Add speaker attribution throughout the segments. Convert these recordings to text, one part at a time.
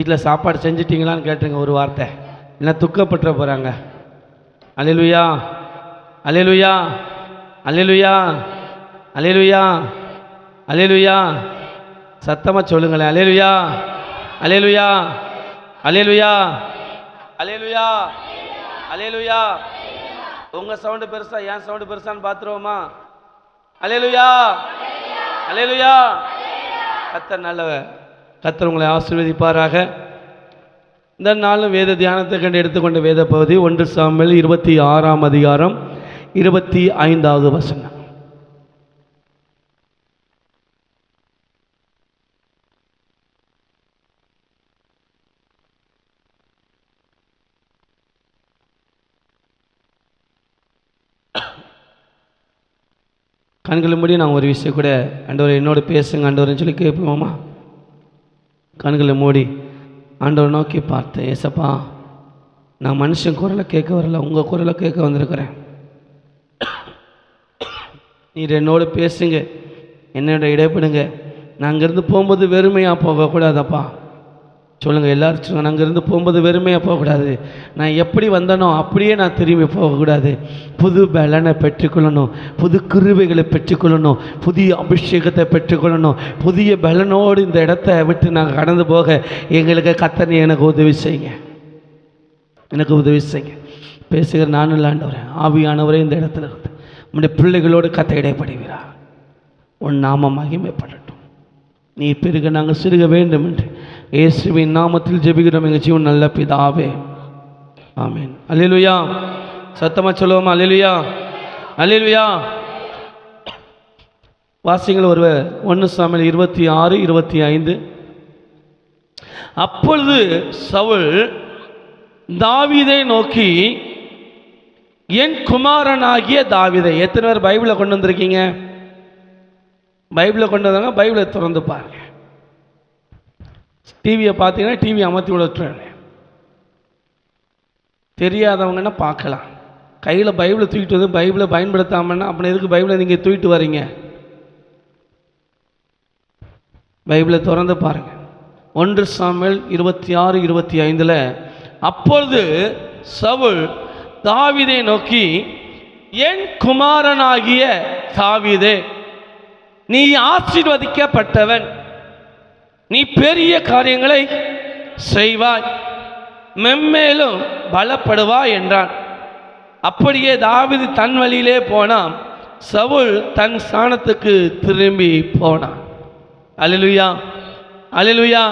Speaker 1: வீட்டில் சாப்பாடு செஞ்சிட்டிங்களான்னு கேட்டுருங்க ஒரு வார்த்தை. இல்லை துக்கப்பட்டுற போகிறாங்க அலையலுயா அலையலுயா அலையலுயா அலையலுயா அலையலுயா சத்தமாக சொல்லுங்களேன் அலையலுயா அலையலுயா அலையலுயா அலையலுயா அலையலுயா உங்கள் சவுண்டு பெருசா என் சவுண்டு பெருசான்னு பார்த்துருவோமா அலையலுயா அலையலுயா கத்த நல்லவ கத்தர் உங்களை ஆசீர்வதிப்பாராக. இந்த நாளும் வேத தியானத்தை கண்டு எடுத்துக்கொண்ட வேத பகுதி ஒன்று சாமில் இருபத்தி ஆறாம் அதிகாரம் இருபத்தி ஐந்தாவது வசனம். கண்களை மூடி நான் ஒரு விஷயம் கூட அண்டவர் என்னோட பேசுங்க அண்டவர்னு சொல்லி கேட்போமா? கண்களை மூடி ஆண்டவர் நோக்கி பார்த்தேன் ஏசப்பா நான் மனுஷன் குரலை கேட்க வரல உங்கள் குரலை கேட்க வந்திருக்கிறேன். நீர் என்னோட பேசுங்க என்னோட இடைப்படுங்க. நான் அங்கேருந்து போகும்போது வெறுமையாக போகக்கூடாதப்பா. சொல்லுங்கள் எல்லோரும் சொல்லுங்கள் நாங்கள் அங்கேருந்து போகும்போது வெறுமையாக போகக்கூடாது. நான் எப்படி வந்தனோ அப்படியே நான் திரும்பி போகக்கூடாது. புது பலனை பெற்றுக்கொள்ளணும் புது கிருவைகளை பெற்றுக்கொள்ளணும் புதிய அபிஷேகத்தை பெற்றுக்கொள்ளணும் புதிய பலனோடு இந்த இடத்த விட்டு நாங்கள் கடந்து போக எங்களுக்கு கத்தனை எனக்கு உதவி செய்யுங்க. எனக்கு உதவி செய்யுங்க. பேசுகிற நானும் இல்லாண்டவரேன் ஆவியானவரே இந்த இடத்துல இருந்து உம்முடைய பிள்ளைகளோடு கத்தை இடைப்படுகிறார் உன் நாம மகிமைப்படட்டும். நீ பெருக நாங்கள் சிறுக வேண்டும் என்று இயேசுவின் நாமத்தில் ஜெபிக்கிறோம் எங்கள் ஜீவன் நல்ல பிதாவே. ஆமீன். அலிலுயா சத்தமாக சொல்லுவோமா? அலிலுயா அலிலுயா வாசிங்கள் ஒருவர். ஒன்று சாமியில் இருபத்தி ஆறு இருபத்தி ஐந்து. அப்பொழுது சவுல் தாவீதை நோக்கி என் குமாரனாகிய தாவிதை எத்தனை பேர் பைபிளை கொண்டு வந்திருக்கீங்க? பைபிளை கொண்டு வந்தாங்க? பைபிளை திறந்து பாருங்க. டிவியை பார்த்தீங்கன்னா டிவி அமர்த்தி விட தெரியாதவங்கன்னா பார்க்கலாம். கையில் பைபிளை தூக்கிட்டு வந்து பைபிளை பயன்படுத்தாமன்னா அப்புறம் எதுக்கு பைபிளை நீங்கள் தூக்கிட்டு வரீங்க? பைபிளை திறந்து பாருங்க. ஒன்று சாமியல் இருபத்தி ஆறு இருபத்தி ஐந்தில் அப்பொழுது சவுல் தாவிதை நோக்கி என் குமாரனாகிய தாவிதே நீ ஆசீர்வதிக்கப்பட்டவன். நீ பெரிய காரியங்களை செய்வாய் மெம்மேலும் பலப்படுவாய் என்றான். அப்படியே தாவிது தன் வழியிலே போனான். சவுல் தன் ஸ்தானத்துக்கு திரும்பி போனான். அலிலுயா அலிலுயா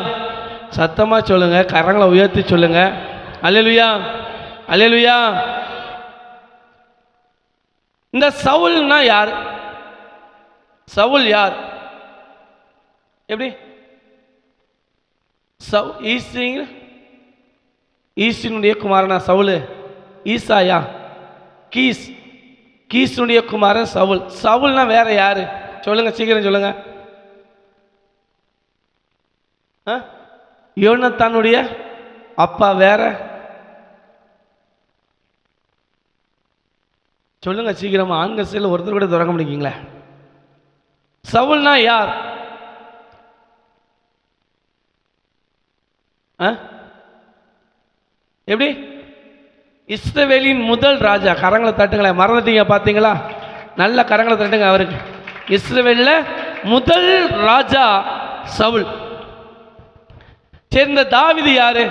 Speaker 1: சத்தமாக சொல்லுங்கள் கரங்களை உயர்த்தி சொல்லுங்கள் அலிலுயா அலிலுயா இந்த சவுல்னா யார்? சவுல் யார்? எப்படி? சவு ஈஸ்டிங் ஈஸ்டினுடைய குமாரனா சவுல் ஈசாயா கீஸ் கீஸுடைய குமாரன் சவுல். சவுல்னா வேற யாரு? சொல்லுங்க சீக்கிரம் சொல்லுங்க. ஆ? யோனத்தானுடைய அப்பா வேற? சொல்லுங்க சீக்கிரமா. ஆண்கள் சைடில் ஒருத்தர் கூட திறக்க முடியுங்களே சவுல்னா யார்? எப்படி? இஸ்ரவேலின் முதல் ராஜா. கரங்களை தட்டுங்களேன். மறந்துட்டீங்க பார்த்தீங்களா? நல்ல கரங்களை தட்டுங்க அவருக்கு. இஸ்ரவேலில் முதல் ராஜா சவுல். சரி இந்த தாவிது யாரு?